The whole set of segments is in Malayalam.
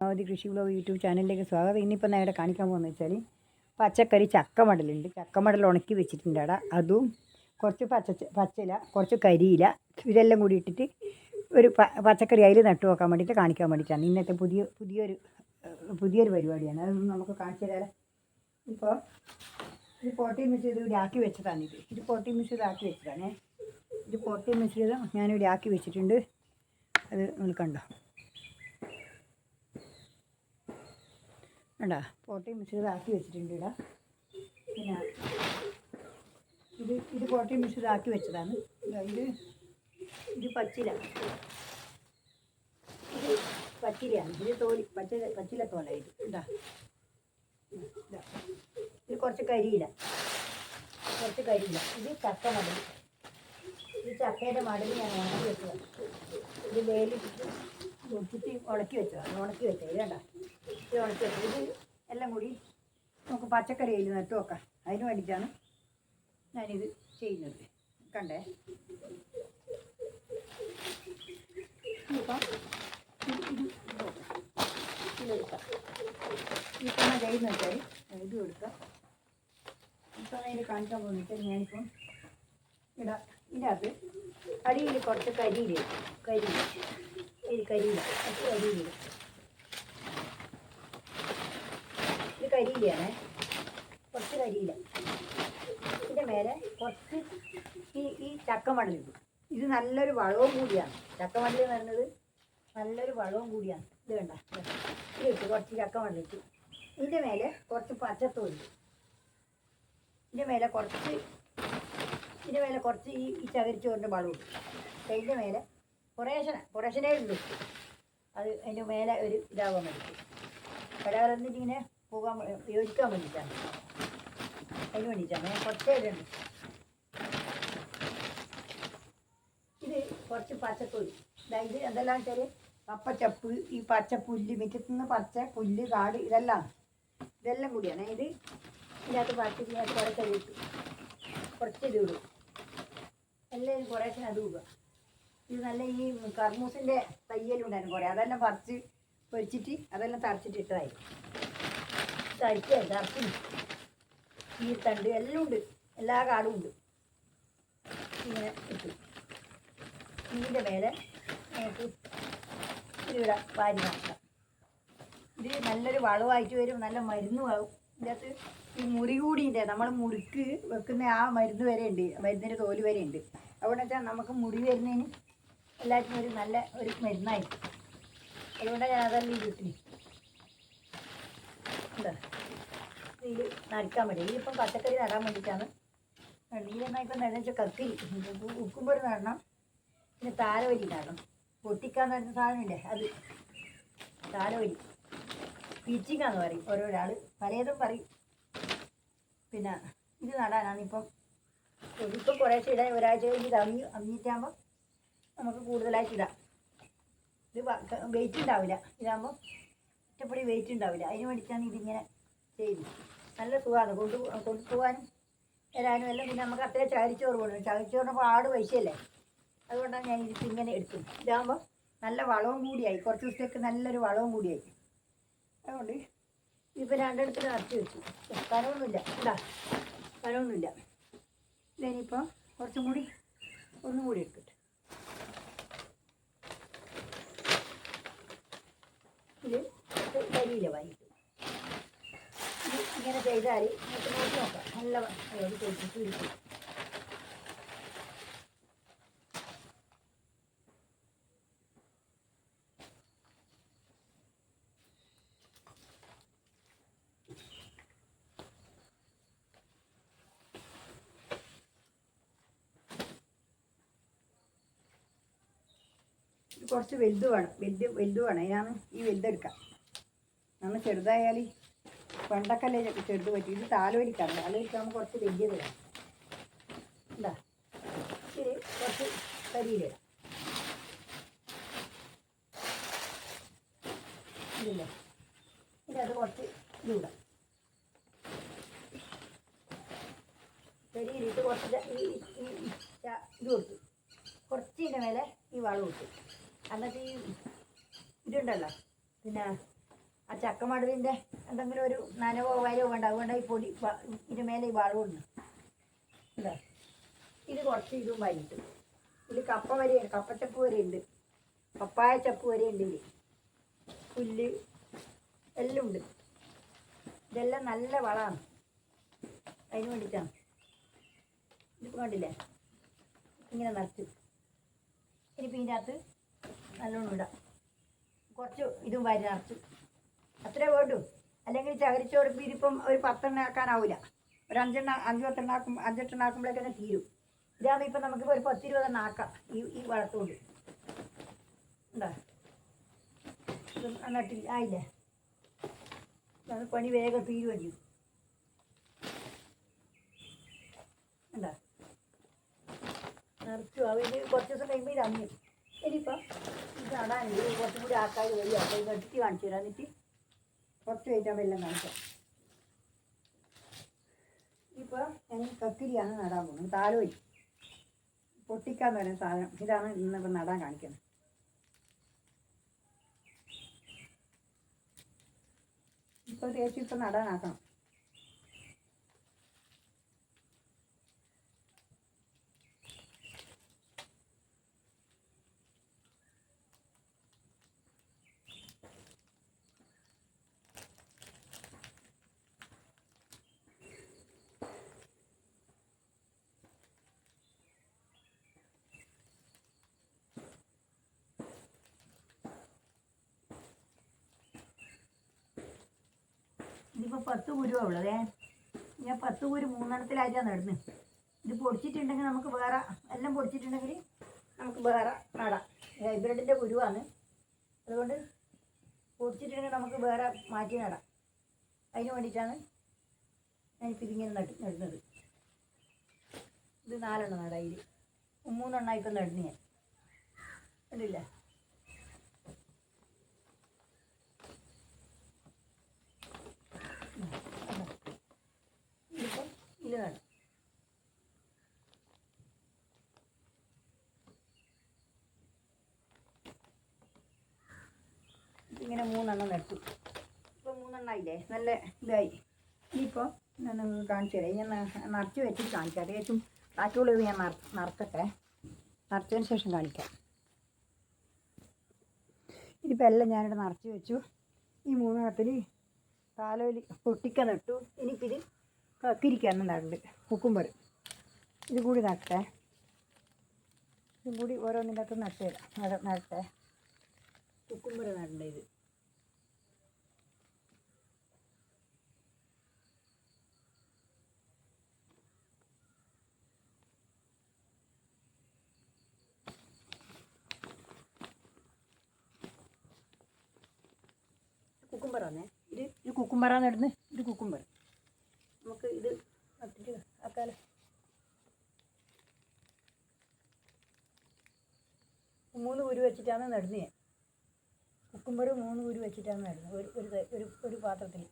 പരമാവധി കൃഷി ബ്ലോഗ് യൂട്യൂബ് ചാനലിലേക്ക് സ്വാഗതം. ഇന്നിപ്പോൾ നേരെ കാണിക്കാൻ പോകുന്നത് വെച്ചാൽ പച്ചക്കറി ചക്കമടലുണ്ട്. ചക്കമടൽ ഉണക്കി വെച്ചിട്ടുണ്ട് അവിടെ അതും കുറച്ച് പച്ച പച്ചില കുറച്ച് കരിയില ഇതെല്ലാം കൂടി ഇട്ടിട്ട് ഒരു പച്ചക്കറി അതിൽ നട്ടു നോക്കാൻ വേണ്ടിയിട്ട് കാണിക്കാൻ വേണ്ടിയിട്ടാണ്. ഇന്നത്തെ പുതിയ പുതിയൊരു പുതിയൊരു പരിപാടിയാണ്. അതൊന്നും നമുക്ക് കാണിച്ചു തരാം. ഇപ്പോൾ ഇത് പോട്ടി മിശ്രിതം ഇവിടെ ആക്കി വെച്ചതാണ് ഇത്. ഇത് പോട്ടി മിശ്രിതം ആക്കി വെച്ചതാണേ. ഇത് പോട്ടി മിശ്രിതം ഞാനിവിടെ ആക്കി വെച്ചിട്ടുണ്ട്. അത് നിങ്ങൾ കണ്ടോ? കണ്ടോ പോട്ടി മിശ്രിതം വെച്ചിട്ടുണ്ട് ഇടാ പിന്നെ ഇത് ഇത് പോട്ടി മിശ്രിതം വെച്ചതാണ്. ഇതാ ഇത് പച്ചില. ഇത് പച്ചിലയാണ്. ഇത് തോലി പച്ച പച്ചില തോലായിട്ട് ഇത്. ഇതാ. കുറച്ച് കരിയില. കുറച്ച് കരിയില. ഇത് ചക്ക മടൽ ഇത് ചക്കയുടെ മടൽ ഞാൻ ഉണക്കി വെച്ചതാണ്. ഇത് വേലിട്ടിട്ട് ഒട്ടിച്ച് ഉണക്കി വെച്ചതാണ്. ഉണക്കി വെച്ചത്. ഇത് കണ്ട ഇത് എല്ലാം കൂടി നമുക്ക് പച്ചക്കറിയിൽ നട്ടു വെക്കാം. അതിന് വേണ്ടിയിട്ടാണ് ഞാനിത് ചെയ്യുന്നത്. കണ്ടേ? ഇപ്പം ചെയ്യുന്ന വെച്ചാൽ ഇത് കൊടുക്കാം ഇപ്പം അതിൽ കാണിക്കാൻ പോകുന്നത് ഞാനിപ്പം ഇട. ഇതിനകത്ത് അടിയിൽ കുറച്ച് കരിയില കരിയില കരിയില്ല. കരിയില കുറച്ച് കരിയില ഇത് കരിയിലയാണേ കുറച്ച് കരിയില ഇതിന്റെ മേലെ കുറച്ച് ഈ ഈ ചക്കമടലിടും ഇത് നല്ലൊരു വളവും കൂടിയാണ്. ചക്കമടൽ എന്ന് പറയുന്നത് നല്ലൊരു വളവും കൂടിയാണ്. ഇത് വേണ്ട ഇത് ഇട്ട് കുറച്ച് ചക്കമടലിട്ട് ഇതിന്റെ മേലെ കുറച്ച് പച്ചത്തോൽ ഇതിന്റെ മേലെ കുറച്ച് ഇതിന്റെ മേലെ കുറച്ച് ഈ ഈ ചകരിച്ചോറിന്റെ വളവും ഇട്ടു ഇതിന്റെ മേലെ കുറേശ്ശന കുറേശ്ശനേ ഉള്ളൂ. അത് അതിന്റെ മേലെ ഒരു ഇതാവാൻ വേണ്ടി കടകളെന്നിട്ട് ഇങ്ങനെ പോകാൻ യോജിക്കാൻ വേണ്ടിയിട്ടാണ്. അതിന് വേണ്ടിയിട്ടാണ്. ഞാൻ കുറച്ചേ ഇടുന്നുണ്ട് ഇത് കുറച്ച് പച്ചത്തൊലി അതായത് എന്തെല്ലാം വെച്ചാൽ കപ്പച്ചപ്പ് ഈ പച്ച പുല്ല് മുറ്റത്തുനിന്ന് പച്ച പുല്ല് കാട് ഇതെല്ലാം. ഇതെല്ലാം കൂടിയാണ്. ഇത് ഇതിനകത്ത് പച്ച ഇതിനകത്ത് കുറച്ച് ഇട്ടു കുറച്ച് ഇത് ഇടും. എല്ലാം കുറേശ്ശെ അത് ഇടുക. ഇത് നല്ല ഈ കർമൂസിന്റെ തയ്യലുണ്ടായിരുന്നു കുറേ. അതെല്ലാം പറിച്ച് പൊരിച്ചിട്ട് അതെല്ലാം തറച്ചിട്ട് ഇട്ടതായി. തറച്ചു ഈ തണ്ട് എല്ലാം ഉണ്ട്. എല്ലാ കാടും ഉണ്ട്. ഇങ്ങനെ ഇട്ടു. ഇതിന്റെ മേലെ നമുക്ക് ഇവിടെ വാരി നടക്കാം ഇത് നല്ലൊരു വളമായിട്ട് വരും. നല്ല മരുന്നും ഇതിന്റെ അകത്ത് ഈ മുറി കൂടിയുണ്ട് നമ്മൾ മുറിക്ക് വെക്കുന്ന ആ മരുന്ന് വരെ ഉണ്ട്. മരുന്നിന്റെ തോൽ വരെ ഉണ്ട്. അതുകൊണ്ട് വെച്ചാൽ നമുക്ക് മുറി വരുന്നതിന് എല്ലാവർക്കും ഒരു നല്ല ഒരു മരുന്നായിരിക്കും. അതുകൊണ്ടാണ് ഞാൻ അതെല്ലാം വീട്ടിൽ എന്താ ഇതിൽ നനയ്ക്കാൻ വേണ്ടി. ഇപ്പം പച്ചക്കറി നടാൻ വേണ്ടിയിട്ടാണ്. വെള്ളിയിലെന്നാൽ ഇപ്പം നടുന്ന വെച്ചാൽ കക്കിരി ഉക്കുമ്പോൾ നടണം. പിന്നെ താരവലി നടണം. പൊട്ടിക്കാന്ന് നടന്ന സാധനമില്ലേ? അത് താരവലി പിച്ചിക്കാന്ന് പറയും ഓരോരാൾ പലതും പറയും. പിന്നെ ഇത് നടാനാണ് ഇപ്പം. ഇപ്പം കുറേശ്ശെ ഇടാൻ ഒരാഴ്ച കഴിഞ്ഞ് അമ്മി അമ്മിയിട്ടാകുമ്പോൾ നമുക്ക് കൂടുതലായിട്ട് ഇടാം. ഇത് വെയിറ്റ് ഉണ്ടാവില്ല. ഇതാകുമ്പോൾ ഒറ്റപ്പടി വെയിറ്റ് ഉണ്ടാവില്ല. അതിന് വേണ്ടിയിട്ടാണ് ഇതിങ്ങനെ ചെയ്യുന്നത് നല്ല സുഖമാണ്. കൊണ്ടു കൊണ്ടുപോകാനും വരാനും എല്ലാം പിന്നെ നമുക്ക് അത്രയും ചാരിച്ചോറ് കൊടുക്കും ചാരിച്ചോറിന് പാട് പൈസയല്ലേ അതുകൊണ്ടാണ് ഞാൻ ഇത് ഇങ്ങനെ എടുക്കും ഇതാകുമ്പോൾ നല്ല വളവും കൂടിയായി. കുറച്ച് ദിവസത്തേക്ക് നല്ലൊരു വളവും കൂടിയായി. അതുകൊണ്ട് ഇപ്പം രണ്ടിടത്തിന് നിറച്ച് വെച്ചു. സ്ഥലമൊന്നുമില്ല ഇതാ സ്ഥലമൊന്നുമില്ല ഇതിനിപ്പോൾ കുറച്ചും കൂടി ഒന്നും കൂടി എടുക്കട്ടെ ഇത് കരിയില വാങ്ങിക്കും ഇത് ഇങ്ങനെ ചെയ്താൽ നോക്കി നോക്കാം. നല്ല അതായത് തേച്ചിട്ട് ഇരിക്കും കുറച്ച് വലുത് വേണം. വലുത് വലുത് വേണം. അതിനാണ് ഈ വലുതെടുക്കാം. നമ്മൾ ചെറുതായാൽ പണ്ടക്കല്ലേ ചെറുത് പറ്റി ഇത് താലോലിക്കാണ് താലോലിക്കാകുമ്പോൾ കുറച്ച് വലിയത് വേണം എന്താ ഇത് കുറച്ച് കരിയിലിടാം ഇതില്ലേ? അത് കുറച്ച് ഇതിടാം കരിയിലിട്ട് കുറച്ച് ഈ ഇത് കൊടുത്തു. കുറച്ചിന്റെ മേലെ ഈ വളം ഇട്ടു. എന്നിട്ട് ഈ ഇതുണ്ടല്ലോ. പിന്നെ ആ ചക്കമടലിന്റെ എന്തെങ്കിലും ഒരു നനവോ വരവോ വേണ്ട. അതുകൊണ്ട് ഈ പൊടി വ- ഇതിന് മേലെ ഈ വളമുണ്ട് ഇതാ. ഇത് കുറച്ച് ഇതും വരിട്ട് ഇതിൽ കപ്പ വരെയുണ്ട്. കപ്പച്ചപ്പ് ഉണ്ട്. പപ്പായ ചപ്പ് വരെയുണ്ട് ഇതിൽ പുല്ല് എല്ലാം ഉണ്ട്. ഇതെല്ലാം നല്ല വളമാണ്. അതിന് വേണ്ടിയിട്ടാണ് ഇതിപ്പോൾ കണ്ടില്ലേ? ഇങ്ങനെ നിറച്ച്. ഇനിയിപ്പോൾ ഇതിന്റെ നല്ലോണം ഇടാം. കുറച്ച് ഇതും വരി നിറച്ച്. അത്രേ വേണ്ടു. അല്ലെങ്കിൽ ചകരിച്ചോറ് ഇതിപ്പം ഒരു പത്തെണ്ണ ആക്കാനാവില്ല ഒരു അഞ്ചെണ്ണ അഞ്ച് പത്തെണ്ണ ആക്കും അഞ്ചെട്ടെണ്ണ ആക്കുമ്പോഴേക്കന്നെ തീരും. ഇതാകുമ്പോൾ ഇപ്പം നമുക്ക് ഒരു പത്തിരുപതെണ്ണ ആക്കാം ഈ ഈ വളർത്തുകൊണ്ട് എന്താ? നട്ടില്ല ആയില്ലേ? അത് പണി വേഗം തീരുകയും എന്താ? നിറച്ചു അവ ഇത് കുറച്ച് ദിവസം കഴിയുമ്പോൾ ഇത് അമ്മി ഇനിയിപ്പം ഇത് നടാനില്ല? കുറച്ചും കൂടി ആക്കാതെ വരിക അപ്പോൾ ഇത് എടുത്ത് കാണിച്ചു തരാം എന്നിട്ട് കുറച്ച് കഴിഞ്ഞാൽ എല്ലാം കാണിക്കാം. ഇപ്പോൾ ഞാൻ കക്കിരിയാണ് നടാൻ പോകുന്നത്. താലോലി. പൊട്ടിക്കാന്ന് പറയുന്ന സാധനം. ഇതാണ് ഇന്നിപ്പോൾ നടാൻ കാണിക്കുന്നത്. ഇപ്പോൾ തേച്ച് ഇപ്പം നടാനാക്കണം. ഇതിപ്പോൾ പത്ത് കുരുവാ ഉള്ളതേ. ഞാൻ പത്ത് കുരു മൂന്നെണ്ണത്തിലായിട്ടാണ് നടുന്നത് ഇത് പൊടിച്ചിട്ടുണ്ടെങ്കിൽ നമുക്ക് വേറെ എല്ലാം പൊടിച്ചിട്ടുണ്ടെങ്കിൽ നമുക്ക് വേറെ നടാം. ഹൈബ്രിഡിന്റെ കുരുവാണ്. അതുകൊണ്ട് പൊടിച്ചിട്ടുണ്ടെങ്കിൽ നമുക്ക് വേറെ മാറ്റി നടാം. അതിന് വേണ്ടിയിട്ടാണ് ഞാനിപ്പോൾ ഇതിങ്ങനെ നട്ട് നടുന്നത്. ഇത് നാലെണ്ണം നടാം. ഇതിൽ മൂന്നെണ്ണം ഇപ്പം നടുന്നു ഞാൻ. കണ്ടില്ലേ? ഇതിൽ നടാം ഇങ്ങനെ മൂന്നെണ്ണം നട്ടു. ഇപ്പോൾ മൂന്നെണ്ണം ആയില്ലേ? നല്ല ഇതായി. ഇനിയിപ്പോൾ ഞാൻ നിങ്ങൾക്ക് കാണിച്ചു തരാം. ഞാൻ നിറച്ച് വെച്ചിട്ട് കാണിക്കാം. ഏകദേശം ബാക്കിയുള്ളത് ഞാൻ നിറ നിറക്കട്ടെ. നിറച്ചതിന് ശേഷം കാണിക്കാം. ഇതിപ്പോൾ എല്ലാം ഞാനിവിടെ നിറച്ച് വെച്ചു. ഈ മൂന്നെണ്ണത്തിൽ താലോലി പൊട്ടിക്ക നട്ടു. എനിക്കിത് കക്കിരിക്കാന്ന് കുക്കുംബർ. ഇത് കൂടി നട്ടേ. ഇതും കൂടി ഓരോന്നിന്റെ അകത്ത് നട്ട് തരാം നട്ടേ. കുക്കുംബർ നടണ്ട ഇത്. കുക്കുംബറാന്നേ ഇത് ഇത് കുക്കുംബറാന്ന് ഇടുന്നത്? ഇത് കുക്കുംബർ. നമുക്ക് ഇത് നട്ടിട്ട് ആക്കാലോ. മൂന്ന് കുരു വെച്ചിട്ടാണ് നടുന്നത് കുക്കുമ്പർ മൂന്ന് കുരു വെച്ചിട്ടാണ് നടുന്നത്. ഒരു ഒരു ഒരു പാത്രത്തിൽ.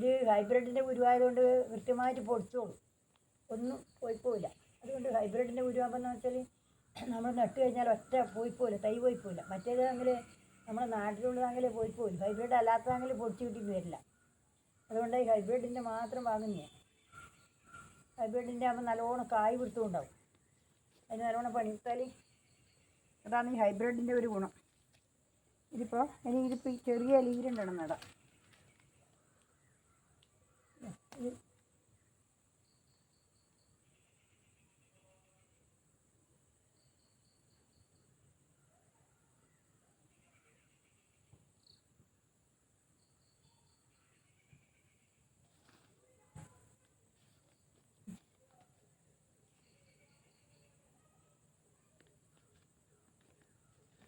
ഇത് ഹൈബ്രിഡിന്റെ ഗുരുവായതുകൊണ്ട് കൃത്യമായിട്ട് പൊടിച്ചോളും. ഒന്നും പോയിപ്പോയില്ല അതുകൊണ്ട് ഹൈബ്രിഡിന്റെ ഗുരുവാകുമ്പോൾ വെച്ചാൽ നമ്മൾ നട്ട് കഴിഞ്ഞാൽ ഒറ്റ പോയിപ്പോയില്ല തൈ പോയിപ്പോയില്ല മറ്റേതാണെങ്കിൽ നമ്മുടെ നാട്ടിലുള്ളതാണെങ്കിൽ പോയിപ്പോയില്ല ഹൈബ്രിഡ് അല്ലാത്തതാണെങ്കിൽ പൊടിച്ച് കിട്ടിയിട്ട് വരില്ല. അതുകൊണ്ട് ഈ ഹൈബ്രിഡിന്റെ മാത്രം വാങ്ങുന്നതാണ് ഹൈബ്രിഡിന്റെ ആകുമ്പോൾ നല്ലോണം കായ് പിടുത്തമുണ്ടാവും അതിന് നല്ലോണം പണിയെടുത്താൽ അതാണ് ഈ ഹൈബ്രിഡിന്റെ ഒരു ഗുണം. ഇതിപ്പോൾ ഇനി ഇതിപ്പോൾ ഈ ചെറിയ ലീരുണ്ടണം നടാം ഇത്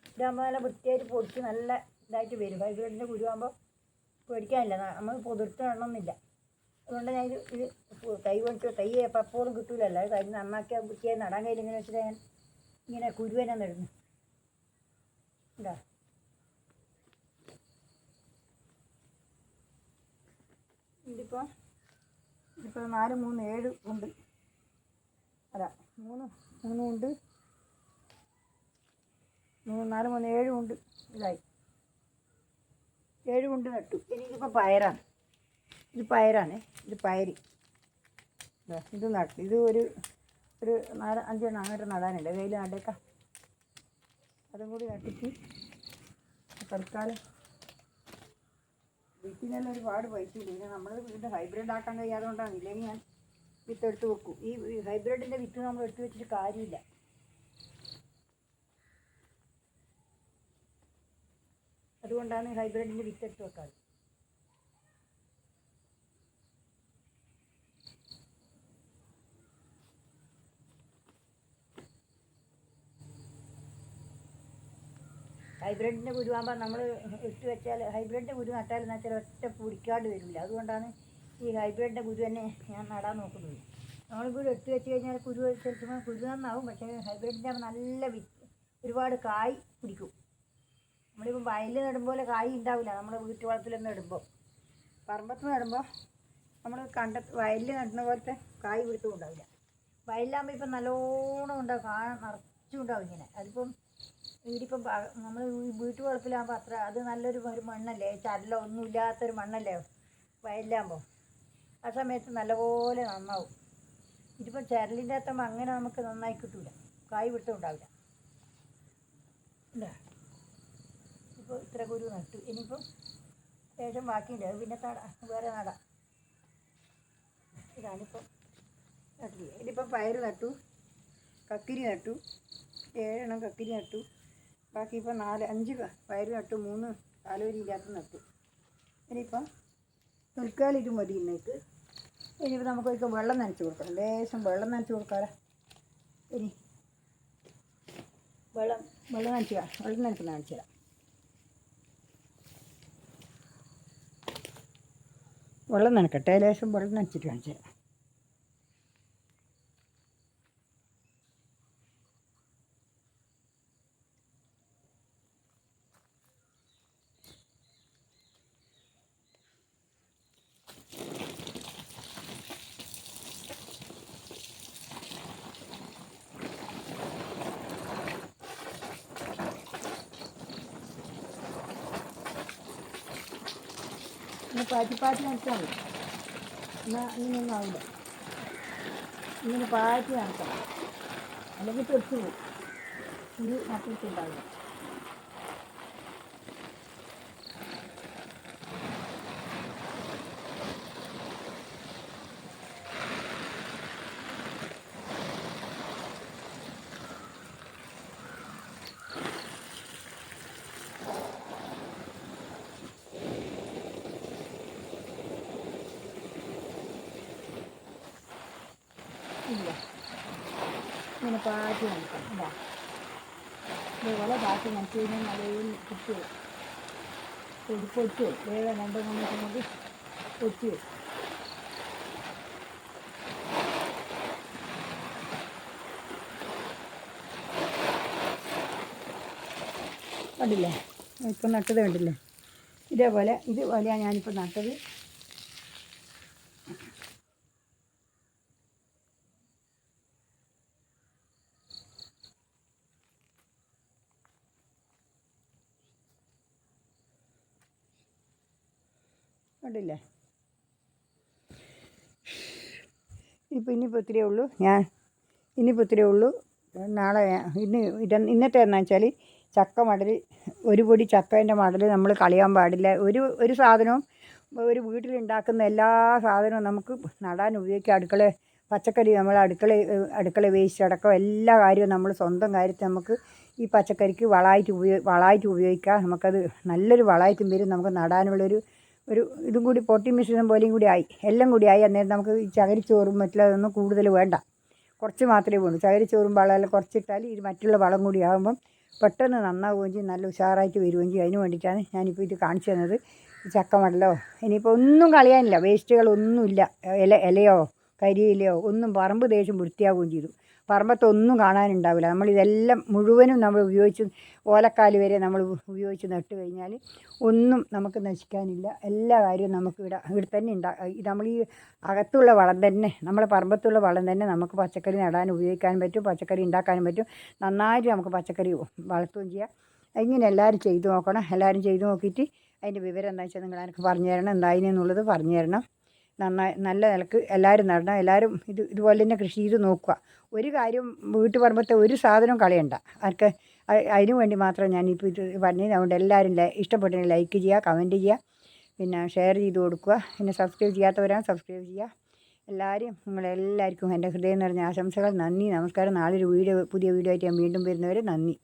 ഇതാകുമ്പോൾ നല്ല വൃത്തിയായിട്ട് പൊടിച്ച് നല്ല ഇതായിട്ട് വരും. ഹൈബ്രിഡിന്റെ കുരുവാകുമ്പോൾ പേടിക്കാനില്ല. നമ്മൾ പൊതിർത്ത് നടണമെന്നില്ല അതുകൊണ്ട് ഞാൻ ഇത് ഇത് തൈ മേടിച്ചു തൈ എപ്പോഴും കിട്ടൂലല്ലോ. അത് അമ്മയ്ക്ക് വൃത്തിയായി നടാൻ കഴിയില്ല ഇങ്ങനെ വെച്ചിട്ട് ഞാൻ ഇങ്ങനെ കുരുവനെ നടുന്നു. ഉണ്ടോ ഇതിപ്പോൾ ഇപ്പോൾ നാല് മൂന്ന് ഏഴ് ഉണ്ട്. അല്ല മൂന്ന് മൂന്നും ഉണ്ട്. മൂന്ന് നാല് മൂന്ന് ഏഴും ഉണ്ട്. ഇതായി. ഏഴ് കൊണ്ട് നട്ടു. എനിക്കിപ്പോൾ പയറാണ്. ഇത് പയറാണ് ഇത് പയര്. ഇത് നട്ട് ഇത് ഒരു ഒരു നാല് അഞ്ചെണ്ണം അങ്ങോട്ട് നടാനുണ്ട്. കയ്യിൽ നടേക്കാം. അതും കൂടി നട്ടിട്ട് തൽക്കാലം വിത്തിനെല്ലാം ഒരുപാട് പൈസ ഇല്ല പിന്നെ നമ്മൾ ഇത് ഹൈബ്രിഡ് ആക്കാൻ കഴിയാതെ കൊണ്ടാണ് ഇല്ലെങ്കിൽ ഞാൻ വിത്ത് എടുത്ത് വെക്കും. ഈ ഹൈബ്രിഡിന്റെ വിത്ത് നമ്മൾ എടുത്ത് വെച്ചിട്ട് കാര്യമില്ല. അതുകൊണ്ടാണ് ഹൈബ്രിഡിന്റെ വിത്ത് എടുത്ത് വെക്കാറ്. ഹൈബ്രിഡിന്റെ കുരുവാകുമ്പോൾ നമ്മൾ ഇട്ട് വെച്ചാൽ ഹൈബ്രിഡിന്റെ കുരു നട്ടാൽ എന്ന് വെച്ചാൽ ഒറ്റ പിടിക്കാണ്ട് വരില്ല അതുകൊണ്ടാണ് ഈ ഹൈബ്രിഡിന്റെ കുരു തന്നെ ഞാൻ നടാൻ നോക്കുന്നത്. നമ്മൾ കുരു ഇട്ട് വെച്ച് കഴിഞ്ഞാൽ കുരു ചിലപ്പോൾ കുരു നന്നാവും. പക്ഷേ ഹൈബ്രിഡിന്റെ നല്ല വി ഒരുപാട് കായ് പിടിക്കും. നമ്മളിപ്പോൾ വയലിൽ നടുമ്പോൾ കായ് ഉണ്ടാവില്ല. നമ്മൾ വീട്ടു ഇടുമ്പോൾ പറമ്പത്ത് നടുമ്പോൾ നമ്മൾ കണ്ട വയലിൽ നടുന്ന പോലത്തെ കായ് പിടുത്തം ഉണ്ടാവില്ല. വയലിലാകുമ്പോൾ ഇപ്പം നല്ലോണം ഉണ്ടാവും. കാണാൻ നിറച്ചും ഉണ്ടാവും ഇങ്ങനെ. അതിപ്പം ഇതിപ്പം നമ്മൾ വീട്ടു വളപ്പിലാകുമ്പോൾ അത്ര അത് നല്ലൊരു ഒരു മണ്ണല്ലേ? ചരലോ ഒന്നും ഇല്ലാത്തൊരു മണ്ണല്ലേ? വയലിലാകുമ്പോൾ ആ സമയത്ത് നല്ലപോലെ നന്നാവും. ഇതിപ്പം ചരലിന്റെ അകത്താകുമ്പോൾ അങ്ങനെ നമുക്ക് നന്നായി കിട്ടൂല. കായ് ഇപ്പൊ ഇപ്പോൾ ഇത്ര കുരു നട്ടു. ഇനിയിപ്പം ശേഷം ബാക്കിയുണ്ട്. അത് പിന്നെ തട വേറെ നടാം. ഇതാണിപ്പം നട്ടില്ല? ഇതിപ്പം പയർ നട്ടു. കക്കിരി നട്ടു. ഏഴെണ്ണം കക്കിരി നട്ടു. ബാക്കി ഇപ്പം നാല് അഞ്ച് പയർ നട്ടു മൂന്ന് കാലുവരി ഇല്ലാത്ത നട്ടു. ഇനിയിപ്പം തൽക്കാലം ഇത് മതി ഇന്നേക്ക്. ഇനിയിപ്പോൾ നമുക്ക് ഒരിക്കൽ വെള്ളം നനച്ച് കൊടുക്കണം. ലേശം വെള്ളം നനച്ച് കൊടുക്കാറ ഇനി വെള്ളം. വെള്ളം നനച്ച് വെള്ളം നനച്ച് തരാം. വെള്ളം നനക്കട്ടെ. ലേശം വെള്ളം നനച്ചിട്ട് കാണിച്ചു തരാം. ഇങ്ങനെ പാറ്റി പാറ്റി നടത്താൻ മതി എന്നാൽ ഇങ്ങനെയൊന്നും ആവില്ല. ഇങ്ങനെ പാറ്റി നനക്കണം അല്ലെങ്കിൽ തെറിച്ച് പോകും. ഒരു നട്ടിട്ടുണ്ടാവില്ല ഇങ്ങനെ പാറ്റി നനക്കണം ഇതാ. ഇതേപോലെ പാറ്റി നനച്ച് കഴിഞ്ഞാൽ നല്ല കുത്തി പൊടി പൊട്ടി വരും. വേഗം രണ്ട് മൂന്ന് ദിവസം കൊണ്ട് പൊട്ടി വരും. കണ്ടില്ലേ? ഇപ്പം നട്ടത് കണ്ടില്ലേ? ഇതേപോലെ ഇതുപോലെയാണ് ഞാനിപ്പോൾ നട്ടത്. കണ്ടില്ലേ? ഇപ്പം ഇനിയിപ്പോൾ ഇത്രയേ ഉള്ളൂ. ഞാൻ ഇനിയിപ്പോൾ ഇത്രയേ ഉള്ളൂ. നാളെ ഇന്ന് ഇര ഇന്നത്തെ വെച്ചാൽ ചക്ക മടൽ ഒരു പൊടി ചക്കേന്റെ മടൽ നമ്മൾ കളയാൻ പാടില്ല. ഒരു ഒരു സാധനവും ഒരു വീട്ടിലുണ്ടാക്കുന്ന എല്ലാ സാധനവും നമുക്ക് നടാൻ ഉപയോഗിക്കാം. അടുക്കള പച്ചക്കറി നമ്മൾ അടുക്കള അടുക്കള വേസ്റ്റ് അടക്കം എല്ലാ കാര്യവും നമ്മൾ സ്വന്തം കാര്യത്തിൽ നമുക്ക് ഈ പച്ചക്കറിക്ക് വളമായിട്ട് ഉപയോഗി വളമായിട്ട് ഉപയോഗിക്കാം. നമുക്കത് നല്ലൊരു വളമായിട്ടും വരും. നമുക്ക് നടാനുള്ളൊരു ഒരു ഇതും കൂടി പൊട്ടി മിശ്രിതം പോലെയും കൂടി ആയി. എല്ലാം കൂടി ആയി. അന്നേരം നമുക്ക് ഈ ചകരിച്ചോറും മറ്റുള്ളതൊന്നും കൂടുതൽ വേണ്ട. കുറച്ച് മാത്രമേ വേണ്ടൂ ചകരിച്ചോറും വളമെല്ലാം കുറച്ചിട്ടാൽ ഇത് മറ്റുള്ള വളം കൂടി ആകുമ്പം പെട്ടെന്ന് നന്നാവുകയും ചെയ്യും. നല്ല ഉഷാറായിട്ട് വരികയും ചെയ്യും. അതിന് വേണ്ടിയിട്ടാണ് ഞാനിപ്പോൾ ഇത് കാണിച്ചു തന്നത്. ചക്കമടലോ ഇനിയിപ്പോൾ ഒന്നും കളയാനില്ല. വേസ്റ്റുകളൊന്നുമില്ല. ഇല ഇലയോ കരിയിലയോ ഒന്നും പറമ്പ് ദേശം വൃത്തിയാവുകയും ചെയ്തു. പറമ്പത്തൊന്നും കാണാനുണ്ടാവില്ല. നമ്മൾ ഇതെല്ലാം മുഴുവനും നമ്മൾ ഉപയോഗിച്ച് ഓലക്കാൽ വരെ നമ്മൾ ഉപയോഗിച്ച് നട്ട് കഴിഞ്ഞാൽ ഒന്നും നമുക്ക് നശിക്കാനില്ല. എല്ലാ കാര്യവും നമുക്ക് ഇവിടെ ഇവിടെ തന്നെ ഉണ്ടാ നമ്മൾ ഈ അകത്തുള്ള വളം തന്നെ നമ്മളെ പറമ്പത്തുള്ള വളം തന്നെ നമുക്ക് പച്ചക്കറി നടാൻ ഉപയോഗിക്കാനും പറ്റും പച്ചക്കറി ഉണ്ടാക്കാനും പറ്റും. നന്നായിട്ട് നമുക്ക് പച്ചക്കറി വളർത്തുകയും ചെയ്യാം. ഇങ്ങനെ എല്ലാവരും ചെയ്തു നോക്കണം. എല്ലാവരും ചെയ്തു നോക്കിയിട്ട് അതിന്റെ വിവരം എന്താ വെച്ചാൽ നിങ്ങൾ എനിക്ക് പറഞ്ഞു തരണം എന്തായിനെന്നുള്ളത് പറഞ്ഞു തരണം നന്നായി നല്ല നിലയ്ക്ക് എല്ലാവരും നടണം. എല്ലാവരും ഇത് ഇതുപോലെ തന്നെ കൃഷി ചെയ്ത് നോക്കുക. ഒരു കാര്യം വീട്ടു പറമ്പത്തെ ഒരു സാധനവും കളയണ്ട. ആർക്ക് അതിനു വേണ്ടി മാത്രം ഞാൻ ഞാനിപ്പോൾ ഇത് പറഞ്ഞത് അതുകൊണ്ട് എല്ലാവരും ഇഷ്ടപ്പെട്ടെങ്കിൽ ലൈക്ക് ചെയ്യുക കമന്റ് ചെയ്യുക. പിന്നെ ഷെയർ ചെയ്ത് കൊടുക്കുക. പിന്നെ സബ്സ്ക്രൈബ് ചെയ്യാത്തവരാണ് സബ്സ്ക്രൈബ് ചെയ്യുക. എല്ലാവരും നിങ്ങളെല്ലാവർക്കും എന്റെ ഹൃദയം നിറഞ്ഞ ആശംസകൾ. നന്ദി. നമസ്കാരം. നാളെ ഒരു വീഡിയോ പുതിയ വീഡിയോ ആയിട്ട് ഞാൻ വീണ്ടും വരുന്നവരെ നന്ദി.